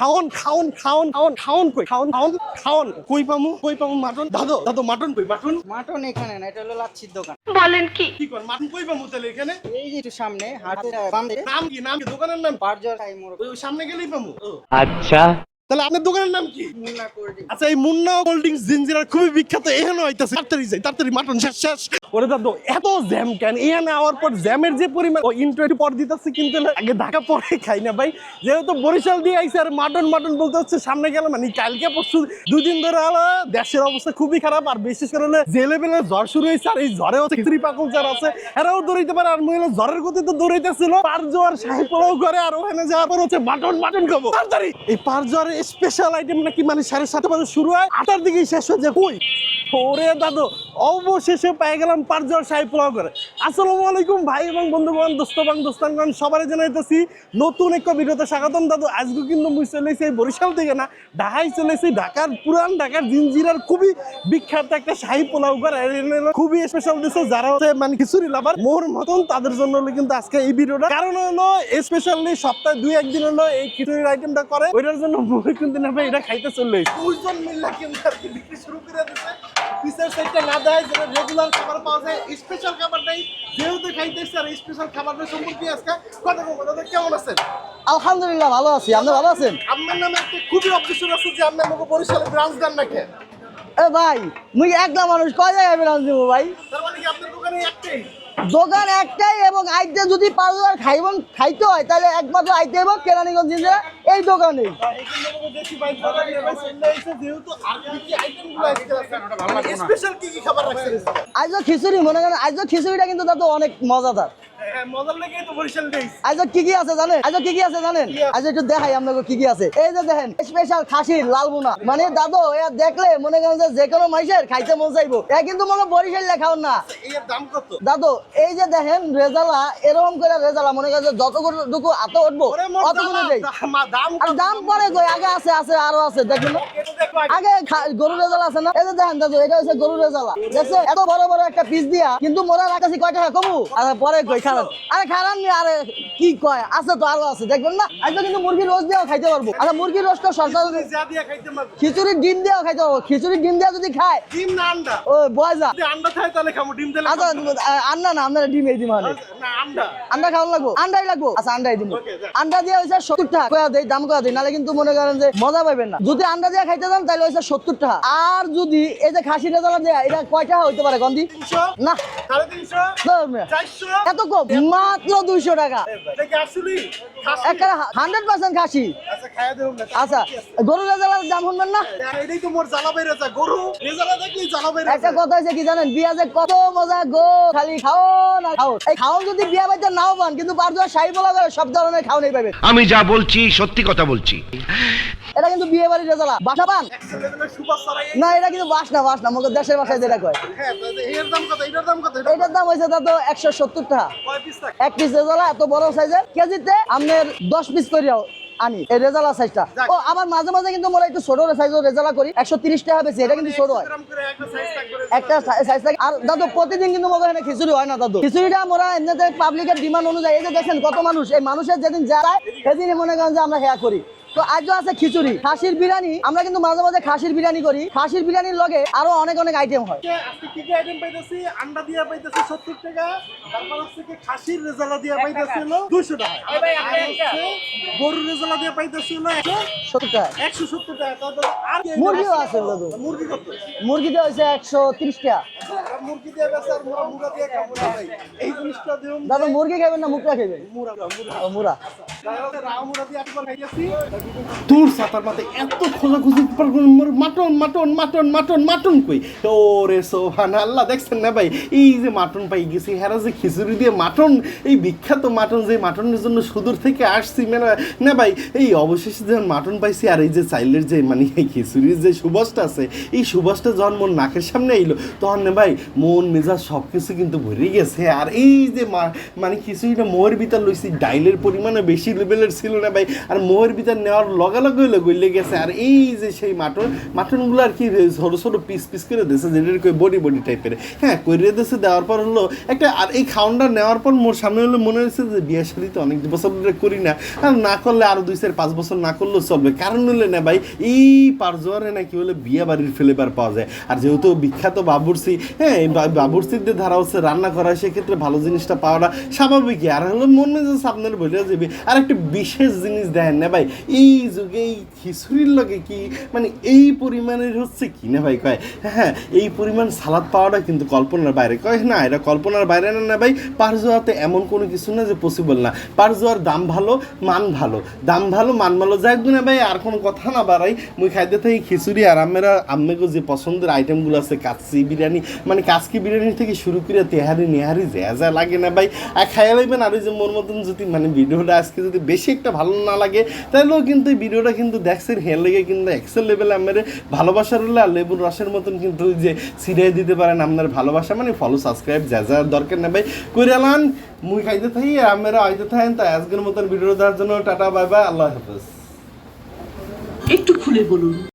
খাওন খাওন খাওন খাওন খাওন কই? খাওন খাওন খাওন। কই পামু? কই পামু মাটন? দাদো দাদো মাটন কই? মাটন? মাটন এখানে না এটা হলো লাচ্ছির দোকান। বলেন কি? কি মাটন কই পামু তাহলে এখানে? এই যে একটু সামনে বাম নাম কি? নাম কি? দোকানের নাম? বার্জার ওই সামনে গেলেই পামু। আচ্ছা। তাহলে আপনার দোকানের নাম কি? আচ্ছা এই মুন্না কোল্ড ড্রিঙ্কস খুবই বিখ্যাত এখানে হইতাছে। তাড়াতাড়ি যাই তাড়াতাড়ি মাটন শেষ শেষ। ওরে দাদু এত জ্যাম কেন? এখানে আওয়ার পর জ্যামের যে পরিমাণ ও ইন্টারভিউ পর দিতেছে কিন্তু আগে ঢাকা পরে খাই না ভাই। যেহেতু বরিশাল দিয়ে আইসে আর মাটন মাটন বলতে হচ্ছে সামনে গেলে মানে কালকে পরশু দুই দিন ধরে হলো দেশের অবস্থা খুবই খারাপ আর বিশেষ করে যে লেভেলে জ্বর শুরু হয়েছে আর এই হচ্ছে স্ত্রী পাকল যার আছে এরাও দৌড়াইতে পারে আর মহিলা জ্বরের গতি তো দৌড়াইতেছিল। পার জোয়ার পোলাও করে আর ওখানে যাওয়ার পর হচ্ছে মাটন মাটন খাব। তাড়াতাড়ি! এই পার জোয়ারের স্পেশাল আইটেম নাকি মানে সাড়ে সাতটা বাজে শুরু হয় আটটার দিকেই শেষ হয়ে যায়। কই? ওরে দাদু অবশেষে পেয়ে গেলাম পার জোয়ার শাহি পোলাও করে। আসসালামু আলাইকুম ভাই এবং বন্ধুগণ দোস্ত বাং দোস্তানগণ সবারই জানাইতেছি নতুন একটা ভিডিওতে স্বাগতম। দাদু, আজকে কিন্তু মুই চলে এসেছি বরিশাল থেকে না, ঢাকায় চলে এসেছি। ঢাকার পুরান, ঢাকার জিঞ্জিরার খুবই বিখ্যাত একটা শাহী পোলাও ঘর। খুবই স্পেশাল দিচ্ছে যারা হচ্ছে মানে খিচুড়ি লাভার মোর মতন তাদের জন্য হলো কিন্তু আজকে এই ভিডিওটা। কারণ হলো স্পেশালি সপ্তাহে দুই, একদিন হলো এই খিচুড়ির আইটেমটা করে। ওইটার জন্য মুই কিন্তু না ভাই এটা খাইতে চলে দুইজন মিললে কিন্তু বিক্রি শুরু করে পিসের সাইডটা না দেয় যেটা রেগুলার খাবার পাওয়া যায়। স্পেশাল খাবার নেই যেহেতু খাইতেছে আর স্পেশাল খাবারটা সম্পর্কে আজকে কথা বলব। দাদা কেমন আছেন? আলহামদুলিল্লাহ ভালো আছি। আপনি ভালো আছেন? আপনার নামে একটা খুবই অবজেকশন আছে যে আপনি আমাকে বরিশালে ব্রাঞ্চ দেন না কেন? এ ভাই মুই একলা মানুষ কয় জায়গায় বেরান দেবো ভাই? তার মানে কি আপনার দোকানে একটাই? দোকান একটাই এবং আইতে যদি হাজার খাইবেন খাইতে হয় তাহলে একমাত্র আইতে এবং কেরানীগঞ্জ জেলা এই দোকানে। আজও খিচুড়ি মনে করেন আজও খিচুড়িটা কিন্তু তাতে অনেক মজাদার। মজার লেগেই তো বরিশাল দেইস আজও কি কি আছে জানেন? আজও কি কি আছে জানেন? আজ একটু দেখাই আপনাকে কি কি আছে। এই যে দেখেন স্পেশাল খাসির লাল মানে দাদু এ দেখলে মনে করেন যে যে কোনো মানুষের খাইতে মন চাইব। এ কিন্তু মনে বরিশাল লেখাও না। দাদু এই যে দেখেন রেজালা এরকম করে রেজালা মনে করেন যে যতটুকু হাতে উঠবো অতগুলো দাম পরে আগে আছে আছে আরও আছে দেখুন আগে। গরু রেজালা আছে না? এই যে দেখেন দাদু এটা হচ্ছে গরু রেজালা দেখছে? এত বড় বড় একটা পিস দিয়া কিন্তু মোরা রাখাছি কয় টাকা কমু? আরে পরে কই আরে আরে কি কয়? আছে তো আরও আছে। দেখবেন না? আজকে কিন্তু মুরগির রোজ দিয়েও খাইতে পারব। আচ্ছা মুরগির রোজটা সরকার দিয়া খিচুড়ির ডিম দিয়েও খাইতে পারব। খিচুড়ির ডিম দিয়া যদি খায় ডিম না আন্ডা। ও বয়জা। আন্ডা খাই তাহলে খাব ডিম দিলে আচ্ছা আন্না না আপনারা ডিম এই দিম মানে আন্ডা। আন্ডা খাওয়ান লাগবো? আন্ডাই লাগবো? আচ্ছা আন্ডাই দিব। আন্ডা দিয়ে হয়েছে সত্তর টাকা। কয়া দাম কয়া দেয় নাহলে কিন্তু মনে করেন যে মজা পাইবেন না। যদি আন্ডা দিয়ে খাইতে যান তাহলে হয়েছে সত্তর টাকা। আর যদি এই যে খাসি রেজালা দেয় এটা কয় টাকা হইতে পারে গন্ধি? না। এত কম? মাত্র দুইশো টাকা। হান্ড্রেড পার্সেন্ট খাসি। আচ্ছা খাইয়া দেবো না আচ্ছা গরু রেজালার দাম শুনবেন না? একটা কথা হয়েছে কি জানেন? বিয়া যে কত মজা গো খালি খাও না খাও। এই খাওন যদি বিয়া বাড়িতে নাও পান কিন্তু হাজার শাড়ি বলা করে সব ধরনের খাওয়াই পাবেন আমি যা বলছি সত্যি কথা বলছি। এটা কিন্তু বিয়ে বাড়ির রেজালা। বাসা পান না এটা কিন্তু বাস না বাস না মুখের দেশের ভাষায় যেটা কয়। হ্যাঁ এটার দাম হয়েছে তো একশো সত্তর টাকা। এক পিস রেজালা এত বড় সাইজের। কেজিতে আপনার দশ পিস করিয়াও আনি এই রেজালা সাইজটা। ও আবার মাঝে মাঝে কিন্তু মোরা একটু ছোট সাইজের রেজালা করি। একশো তিরিশ টাকা বেশি এটা কিন্তু ছোট হয়। একটা সাইজ থাকে। আর দাদু প্রতিদিন কিন্তু মোদের এখানে খিচুড়ি হয় না দাদু? খিচুড়িটা মোরা এমনিতে পাবলিকের ডিমান্ড অনুযায়ী এই যে দেখেন কত মানুষ এই মানুষের যেদিন যায় সেদিনই মনে করেন যে আমরা হেয়া করি। তো আজও আছে খিচুড়ি। খাসির বিরিয়ানি আমরা কিন্তু মাঝে মাঝে খাসির বিরিয়ানি করি। খাসির বিরিয়ানির লগে আরও অনেক অনেক আইটেম হয়। আজকে আজকে কি কি আইটেম পাইতেছি? আন্ডা দিয়া পাইতেছি সত্তর টাকা তারপর হচ্ছে কি খাসির রেজালা দিয়া পাইতেছিল দুশো টাকা। আর হচ্ছে গরুর রেজালা দিয়া পাইতেছিল সত্তর টাকা। একশো সত্তর টাকা। তারপর আর মুরগিও আছে? দাদু মুরগি কত? মুরগিটা হয়েছে একশো তিরিশ টাকা। মুরগি দিয়ে মুরা মুরা দিয়ে ভাই দাদু মুরগি খাবেন না খাবেন মুরা দূর সাতার মাথায় এত খোঁজাখুঁজি mutton mutton mutton mutton mutton কই? ওরে সোহান আল্লাহ দেখছেন না ভাই? এই যে মাটন পাই গেছি হেরা যে খিচুড়ি দিয়ে মাটন এই বিখ্যাত মাটন যে মাটনের জন্য সুদূর থেকে আসছি মানে না ভাই এই অবশেষে যখন মাটন পাইছি আর এই যে চাইলের যে মানে এই খিচুড়ির যে সুবাসটা আছে এই সুবাসটা যখন মোর নাকের সামনে এলো তখন না ভাই মন মেজাজ সব কিছু কিন্তু ভরে গেছে। আর এই যে মানে খিচুড়িটা মোয়ের ভিতর লইছি, ডাইলের পরিমাণে বেশি লেভেলের ছিল না ভাই। আর মোয়ের ভিতর নেওয়ার লগে লগে গইলে গেছে। আর এই যে সেই মাটন, মাটনগুলো আর কি ছোট ছোট পিস পিস করে দিয়েছে যেটা বডি বডি টাইপের হ্যাঁ কইরে দিয়েছে, দেওয়ার পর হলো একটা, আর এই খাওয়ানটা নেওয়ার পর মোর সামনে হলো মনে হয়েছে যে বিয়ে শাড়ি তো অনেক বছর ধরে করি না। আর না করলে আরও দুই চার পাঁচ বছর না করলেও চলবে। কারণ হলে না ভাই, এই পারজোয়ারে নাকি হলে বিয়ে বাড়ির ফ্লেভার পাওয়া যায়। আর যেহেতু বিখ্যাত বাবুরসি হ্যাঁ এই বা- বাবুরসিদের ধারা হচ্ছে রান্না করা, সেক্ষেত্রে ভালো জিনিসটা পাওয়াটা স্বাভাবিকই। আর হলো মন মেজাজ আপনার বলে যাবে। আর একটা বিশেষ জিনিস দেখেন না ভাই, এই যুগে এই খিচুড়ির লগে কি মানে এই পরিমাণের হচ্ছে কি না ভাই কয়? হ্যাঁ এই পরিমাণ সালাদ পাওয়াটা কিন্তু কল্পনার বাইরে। কয় না, এটা কল্পনার বাইরে না না ভাই, পারজোয়াতে এমন কোনো কিছু না যে পসিবল না। পারজোয়ার দাম ভালো, মান ভালো। দাম ভালো, মান ভালো, যাই না ভাই, আর কোনো কথা না বাড়াই। মুই খাইতে থাকি খিচুড়ি আর আমেরা, আম্মেগো যে পছন্দের আইটেমগুলো আছে, কাচ্চি বিরিয়ানি মানে কাচকি বিরিয়ানি থেকে শুরু করে তেহারি নেহারি, যা যা লাগে না। ভাই, আর খাইয়া লাগবেন আর ওই যে মোর মতন যদি মানে ভিডিওটা আজকে যদি বেশি একটা ভালো না লাগে তাহলেও কিন্তু ভিডিওটা কিন্তু দেখছেন, হের লেগে কিন্তু এক্সেল লেভেলে আমার ভালোবাসার হলে আর লেবুর রসের মতন কিন্তু যে সিরিয়াই দিতে পারেন আপনার ভালোবাসা মানে ফলো সাবস্ক্রাইব যা যা দরকার না। ভাই করে আলান মুই খাইতে থাকি আর আমরা আইতে থাকেন, তাই আজকের মতন ভিডিও দেওয়ার জন্য টাটা, বাই বাই, আল্লাহ হাফেজ। একটু খুলে বলুন।